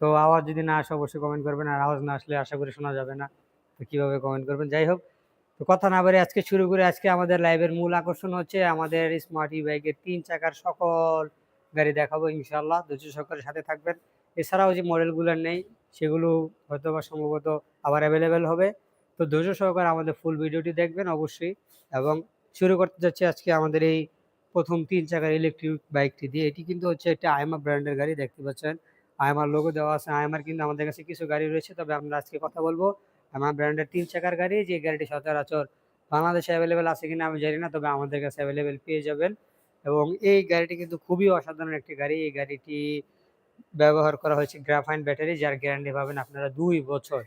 তো আওয়াজ যদি না আসে, অবশ্যই কমেন্ট করবেন। আর আওয়াজ না আসলে আশা করি শোনা যাবে না। তো কীভাবে কমেন্ট করবেন? যাই হোক, তো কথা না বলে আজকে শুরু করে। আজকে আমাদের লাইভের মূল আকর্ষণ হচ্ছে আমাদের স্মার্ট ই বাইকের তিন চাকার সকল গাড়ি দেখাবো ইনশাল্লাহ ধৈর্য সহকারে সাথে থাকবেন। এছাড়াও যে মডেলগুলো নেই, সেগুলো হয়তো বা সম্ভবত আবার অ্যাভেলেবেল হবে। তো ধৈর্য সহকারে আমাদের ফুল ভিডিওটি দেখবেন অবশ্যই। এবং শুরু করতে যাচ্ছি আজকে আমাদের এই প্রথম তিন চাকার ইলেকট্রিক বাইকটি দিয়ে। এটি কিন্তু হচ্ছে একটা আইমা ব্র্যান্ডের গাড়ি, দেখতে পাচ্ছেন? আইমার লোগো দেওয়া আছে। আইমার কিন্তু আমাদের কাছে কিছু গাড়ি রয়েছে, তবে আমরা আজকে কথা বলব। আমার ব্র্যান্ডের তিন চাকার গাড়ি, যে গাড়িটি সচরাচর বাংলাদেশে অ্যাভেলেবেল আছে কিনা আমি জানি না, তবে আমাদের কাছে অ্যাভেলেবেল পেয়ে যাবেন। এবং এই গাড়িটি কিন্তু খুবই অসাধারণ একটি গাড়ি। এই গাড়িটি ব্যবহার করা হয়েছে গ্রাফাইন ব্যাটারি যার গ্যারান্টি পাবেন আপনারা দুই বছর।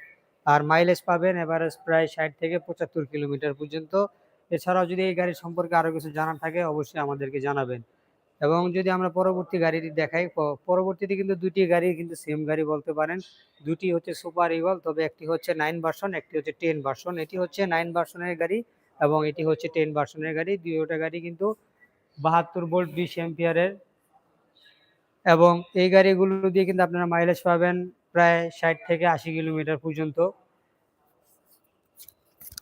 আর মাইলেজ পাবেন এভারেজ প্রায় ষাট থেকে পঁচাত্তর কিলোমিটার পর্যন্ত। এছাড়াও যদি এই গাড়ির সম্পর্কে আরও কিছু জানার থাকে, অবশ্যই আমাদেরকে জানাবেন। এবং যদি আমরা পরবর্তী গাড়িটি দেখাই পরবর্তীতে কিন্তু দুটি গাড়ি কিন্তু সেম গাড়ি বলতে পারেন। দুটি হচ্ছে সুপার ইগল তবে একটি হচ্ছে নাইন ভার্সন একটি হচ্ছে টেন ভার্সন এটি হচ্ছে নাইন ভার্সনের গাড়ি এবং এটি হচ্ছে টেন ভার্সনের গাড়ি। দুইটা গাড়ি কিন্তু বাহাত্তর ভোল্ট বিশ এম্পিয়ারের এবং এই গাড়িগুলো দিয়ে কিন্তু আপনারা মাইলেজ পাবেন প্রায় ষাট থেকে আশি কিলোমিটার পর্যন্ত।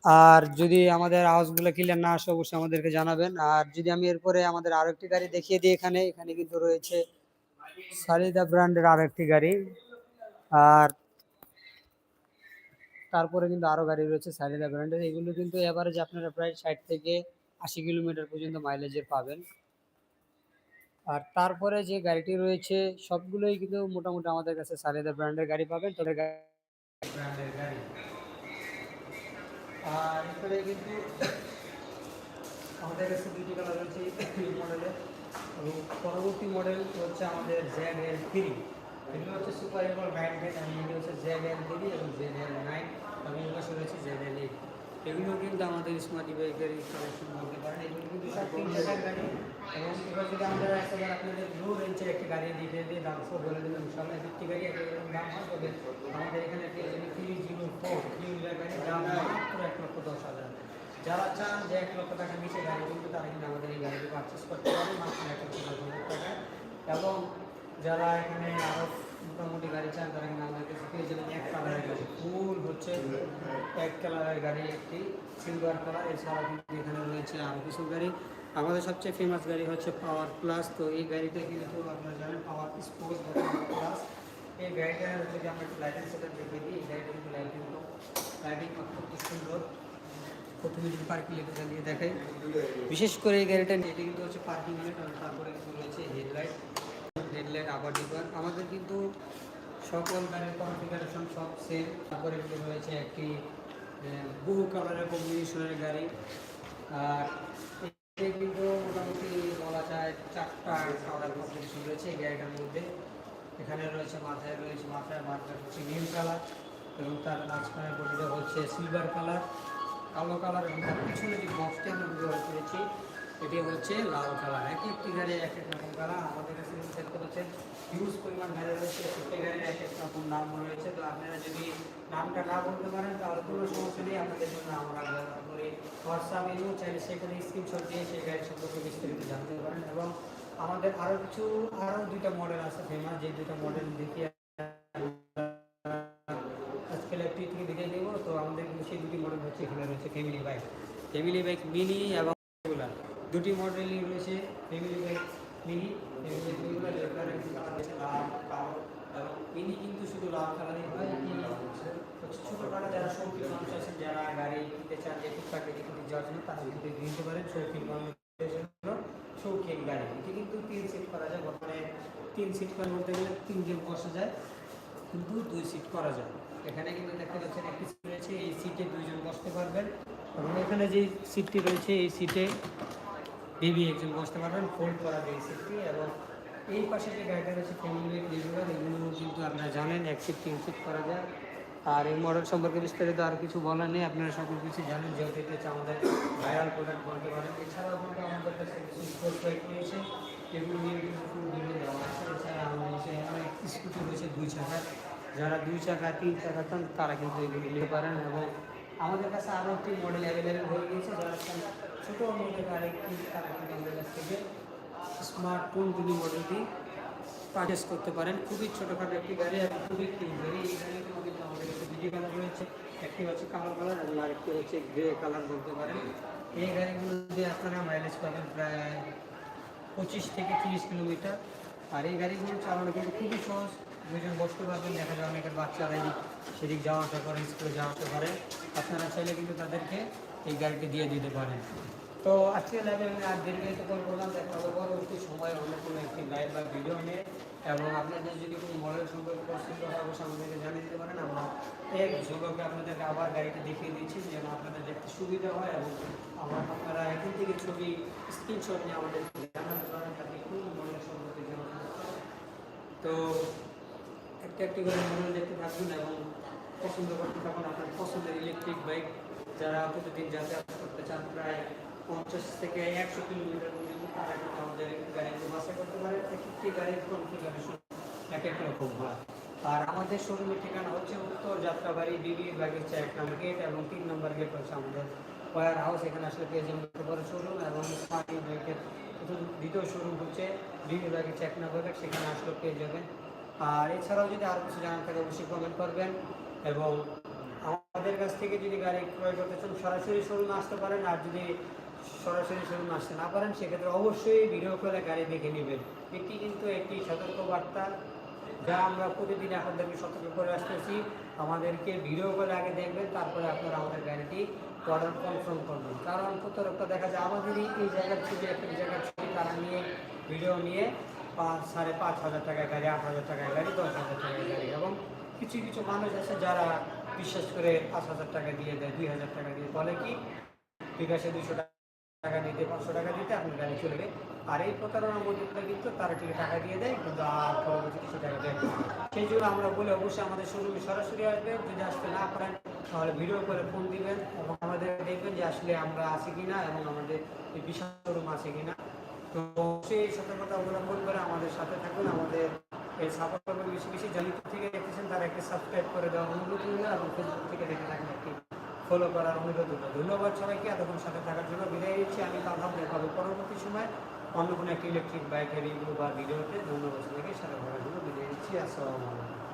আর যদি আমাদের আওয়াজগুলো ক্লিয়ার না আসে, অবশ্যই আমাদেরকে জানাবেন। আর যদি আমি এরপরে আমাদের আরও একটি গাড়ি দেখিয়ে দিই এখানে এখানে কিন্তু রয়েছে সারিদা ব্র্যান্ডের আরও একটি গাড়ি। আর তারপরে কিন্তু আরও গাড়ি রয়েছে সারিদা ব্র্যান্ডের। এগুলো কিন্তু এভারেজ আপনারা প্রায় ষাট থেকে আশি কিলোমিটার পর্যন্ত মাইলেজের পাবেন। আর তারপরে যে গাড়িটি রয়েছে, সবগুলোই কিন্তু মোটামুটি আমাদের কাছে সারিদা ব্র্যান্ডের গাড়ি পাবেন। তবে ব্র্যান্ডের গাড়ি আর এরপরে কিন্তু আমাদের কাছে দুটি কালার রয়েছে, এই মডেলের এবং পরবর্তী মডেল হচ্ছে আমাদের জেড এল থ্রি এগুলো হচ্ছে সুপার এভার নাইন টেন এবং এগুলো হচ্ছে জেড এল থ্রি এবং জেড এল নাইন এবং এগুলো রয়েছে জেড এল এইট এগুলো কিন্তু আমাদের স্মার্ট ডিভাইসের কালেকশন বলতে পারেন, এগুলো কিন্তু সব এবং এবার যদি আমরা একবার আপনাদের ব্লু রেঞ্জের একটি গাড়ি দিতে দিয়ে দাম সব বলে দেবেন ইনশাল্লাহ একটি গাড়ি এক রকম দাম হয় তবে আমাদের এখানে থ্রি জিরো ফোর থ্রি গাড়ির দাম মাত্র এক লক্ষ দশ হাজার যারা চান যে এক লক্ষ টাকা নিচে গাড়ি কিন্তু তারা কিন্তু আমাদের এই গাড়িটি পারচেস করতে পারে মাত্র এক লক্ষ দশ হাজার টাকা এবং যারা এখানে আরও মোটামুটি গাড়ি চান তারা কিন্তু আমাদের কাছে পেয়ে যাবেন এক কালারের গাড়ি ফুল হচ্ছে এক কালারের গাড়ি, একটি সিলভার কালার এছাড়া কিন্তু এখানে রয়েছে আরও কিছু গাড়ি। আমাদের সবচেয়ে ফেমাস গাড়ি হচ্ছে পাওয়ার প্লাস তো এই গাড়িটা কিন্তু আপনারা জানেন পাওয়ার স্পোর্টস প্লাস এই গাড়িটা যদি আমরা একটু লাইটিং সেটা দেখে দিই। এই গাড়িটা কিন্তু লাইটিং লাইটিং অত্যন্ত সুন্দর। প্রথমে যদি পার্কিং লাইট জ্বালিয়ে দেখাই। বিশেষ করে এই গাড়িটা এটা কিন্তু হচ্ছে পার্কিং লাইট তারপরে কিন্তু রয়েছে হেডলাইট হেডলাইট আবার ডিপার আমাদের কিন্তু সকল গাড়ির কনফিগারেশন সব সেম তারপরে কিন্তু রয়েছে একটি বহু কালারের কম্বিনেশনের গাড়ি। আর এতে কিন্তু মোটামুটি বলা যায় চারটা কালার কম্বিনেশন রয়েছে এই গাড়িটার মধ্যে। এখানে রয়েছে মাথায় রয়েছে মাথায় মাথায় হচ্ছে নীল কালার এবং তার মাঝখানে বডিটা হচ্ছে সিলভার কালার কালো কালার এবং তার পিছনে যে বক্সটি আমরা ব্যবহার করেছি এটি হচ্ছে লাল কালার। এক একটি গাড়ি এক এক রকম কালার। আমাদের কাছে দেখতে পাচ্ছেন হিউজ পরিমাণ গাড়ি রয়েছে। প্রত্যেক গাড়ির এক এক রকম নাম রয়েছে। তো আপনারা যদি নামটা না বলতে পারেন, তাহলে কোনো সমস্যা নেই। আপনাদের জন্য আমরা করি হোয়াটসঅ্যাপ এলেও চাইলে সেখানে স্ক্রিনশট দিয়ে সেই গাড়ির সম্পর্কে বিস্তারিত জানতে পারেন। এবং আমাদের আরও কিছু আরও দুইটা মডেল আছে ফেমাস যে দুইটা মডেল দেখিয়ে আজকে ল্যাপটি থেকে দেখে দেবো তো আমাদের সেই দুটি মডেল হচ্ছে, এখানে রয়েছে family bike family bike mini এবং দুটি মডেলই রয়েছে ফ্যামিলি বাইক মিনি মিনি কিন্তু শুধু লাল কালারই হচ্ছে ছোটোখাটো যারা শৌখিন মানুষ আছেন যারা গাড়ি কিনতে চান যে টুকটাক যাওয়ার জন্য তারা কিন্তু কিনতে পারেন শৌখিন মানুষের জন্য কিন্তু তিন সিট করা যায়, বর্তমানে তিন সিট করে বলতে গেলে তিনজন বসা যায়, কিন্তু দুই সিট করা যায়। এখানে কিন্তু দেখতে পাচ্ছেন একটি সিট রয়েছে, এই সিটে দুইজন বসতে পারবেন। এবং এখানে যে সিটটি রয়েছে, এই সিটে বেবি একজন বসতে পারবেন ফোল্ড করা এই সিটটি এবং এই পাশে যে গাড়িটা রয়েছে ফ্যামিলি রেগুলার এগুলো কিন্তু আপনারা জানেন এক সিট করা যায়। আর এই মডেল সম্পর্কে বিস্তারিত আর কিছু বলার নেই, আপনারা সকল কিছু জানেন, যেহেতু এটা হচ্ছে আমাদের ভাইরাল প্রোডাক্ট বলতে পারেন। এছাড়াও কিন্তু আমাদের কাছে কিছু স্পোর্টস বাইক রয়েছে, এগুলো নিয়ে কিন্তু ফুল ভিডিও আছে। এছাড়া আমাদের স্কুটি রয়েছে, দুই চাকার যারা দুই চাকা, তিন চাকা চান, তারা কিন্তু এগুলি নিতে পারেন এবং আমাদের কাছে আরও একটি মডেল অ্যাভেলেবেল হয়ে গিয়েছে, যারা ছোটো মডেল আরেকটি তারা থেকে স্মার্ট টোয়েন্টি মডেলটি পারচেস করতে পারেন। খুবই ছোটোখাটো একটি গাড়ি এবং খুবই ক্লিন গাড়ি। এই গাড়িতে কিন্তু আমাদের কাছে দুটি কালার রয়েছে, একটি হচ্ছে কালো কালার এবং আরেকটি হচ্ছে গ্রে কালার বলতে পারেন। এই গাড়িগুলো দিয়ে আপনারা মাইলেজ পাবেন প্রায় পঁচিশ থেকে তিরিশ কিলোমিটার। আর এই গাড়িগুলো চালানো কিন্তু খুবই সহজ। দুজন বসতে পারবেন, দেখা যায় অনেকের বাচ্চারা এদিক সেদিক যাওয়া আসা করে, স্কুলে যাওয়া আসা করে। আপনারা চাইলে কিন্তু তাদেরকে এই গাড়িটি দিয়ে দিতে পারেন। তো আজকে লাইভে আমি আর দীর্ঘায়িত করব না দেখা হবে পরবর্তী সময় অন্য কোনো একটি লাইভ বা ভিডিও নিয়ে। এবং আপনাদের যদি কোনো মডেল সম্পর্কে পছন্দ হয় অবশ্যই আমাদেরকে জানিয়ে দিতে পারেন, আমরা এক ঝুঁককে আপনাদেরকে আবার গাড়িটা দেখিয়ে দিচ্ছি, যেন আপনাদের দেখতে সুবিধা হয় এবং আমার আপনারা এখান থেকে ছবি স্ক্রিনশট নিয়ে আমাদের জানাতে পারেন আপনি কোন মডেল সম্পর্কে জানতে। তো একটা একটি করে মডেল দেখতে থাকুন এবং পছন্দ করতে থাকুন আপনার পছন্দের ইলেকট্রিক বাইক যারা প্রতিদিন যাতায়াত করতে চান, প্রায় পঞ্চাশ থেকে একশো কিলোমিটার পর্যন্ত আমাদের গাড়িতে বাসা করতে পারে। এক একটি গাড়ির কনফিগারেশন এক এক রকম হয়। আর আমাদের শোরুমের ঠিকানা হচ্ছে উত্তর যাত্রাবাড়ি বিবি বাগিচা এক নম্বর গেট এবং তিন নম্বর গেট হচ্ছে আমাদের ওয়ার হাউস এখানে আসলে পেয়ে যাবেন বড় শোরুম এবং স্মার্টি বাইকের দ্বিতীয় শোরুম হচ্ছে বিবি বাগিচা এক নম্বর গেট সেখানে আসলে পেয়ে যাবেন আর এছাড়াও যদি আরও কিছু জানার থাকে অবশ্যই কমেন্ট করবেন। এবং আমাদের কাছ থেকে যদি গাড়ি ক্রয় করতে চান, সরাসরি শোরুমে আসতে পারেন। আর যদি সরাসরি শোরুমে আসতে না পারেন, সেক্ষেত্রে অবশ্যই ভিডিও কলে গাড়ি দেখে নেবেন। এটি কিন্তু একটি সতর্ক বার্তা যা আমরা প্রতিদিন আপনাদেরকে সতর্ক করে আসতেছি। আমাদেরকে ভিডিও করে আগে দেখবেন, তারপরে আপনারা আমাদের গাড়িটি অর্ডার কনফার্ম করবেন। কারণ প্রতারকটা দেখা যায়, আমাদেরই এই জায়গার ছবি একটা জায়গার ছবি তারা নিয়ে ভিডিও নিয়ে পাঁচ, সাড়ে পাঁচ হাজার টাকায় গাড়ি, আট হাজার টাকায় গাড়ি, দশ হাজার টাকায় গাড়ি এবং কিছু কিছু মানুষ আছে যারা বিশ্বাস করে পাঁচ হাজার টাকা দিয়ে দেয়, দুই হাজার টাকা দিয়ে। বলে কি, ঠিক আছে, দুশো টাকা দিতে, পাঁচশো টাকা দিতে আপনি গাড়ি চলে যাবে আর এই প্রতারণার মধ্যে কিন্তু তারা ঠিক টাকা দিয়ে দেয়, কিন্তু আর পরবর্তী কিছু টাকা দেয় সেই জন্য আমরা বলে অবশ্যই আমাদের শোরুমে সরাসরি আসবেন। যদি আসতে না পারেন, তাহলে ভিডিও করে ফোন দিবেন এবং আমাদের দেখবেন যে আসলে আমরা আছি কিনা এবং আমাদের বিশাল শোরুম আছে কিনা। তো এই সতর্কতা অবলম্বন করে আমাদের সাথে থাকুন। আমাদের এই সাপোর্ট বেশি বেশি ইউটিউব থেকে দেখতেছেন, তারা একটি সাবস্ক্রাইব করে দেওয়া অনুরোধ রইল এবং ফেসবুক থেকে দেখে থাকেন একটি ফলো করার অনুরোধ রইল। ধন্যবাদ সবাইকে, এতক্ষণ সাথে থাকার জন্য বিদায় দিচ্ছি আমি তার দেখা হবে পরবর্তী সময় অন্য কোনো একটি ইলেকট্রিক বাইকের রিভিউ বা ভিডিওতে ধন্যবাদ সবাইকে, সাথে করার জন্য বিদায় দিচ্ছি আসসালামু আলাইকুম।